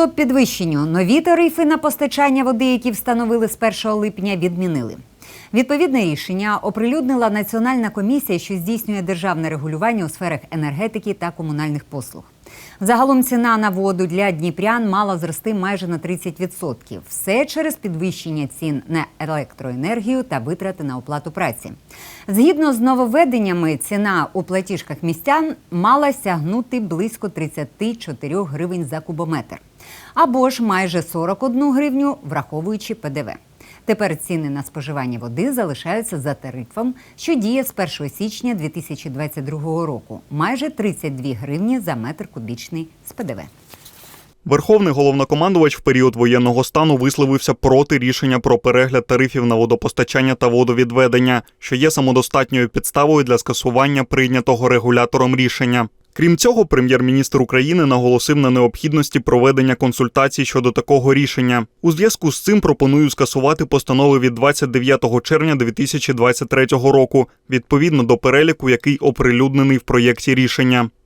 Стоп підвищенню. Нові тарифи на постачання води, які встановили з 1 липня, відмінили. Відповідне рішення оприлюднила Національна комісія, що здійснює державне регулювання у сферах енергетики та комунальних послуг. Загалом ціна на воду для дніпрян мала зрости майже на 30%. Все через підвищення цін на електроенергію та витрати на оплату праці. Згідно з нововведеннями, ціна у платіжках містян мала сягнути близько 34 гривень за кубометр, або ж майже 41 гривню, враховуючи ПДВ. Тепер ціни на споживання води залишаються за тарифом, що діє з 1 січня 2022 року, майже 32 гривні за метр кубічний з ПДВ. Верховний головнокомандувач в період воєнного стану висловився проти рішення про перегляд тарифів на водопостачання та водовідведення, що є самодостатньою підставою для скасування прийнятого регулятором рішення. Крім цього, прем'єр-міністр України наголосив на необхідності проведення консультацій щодо такого рішення. У зв'язку з цим пропоную скасувати постанови від 29 червня 2023 року, відповідно до переліку, який оприлюднений в проєкті рішення.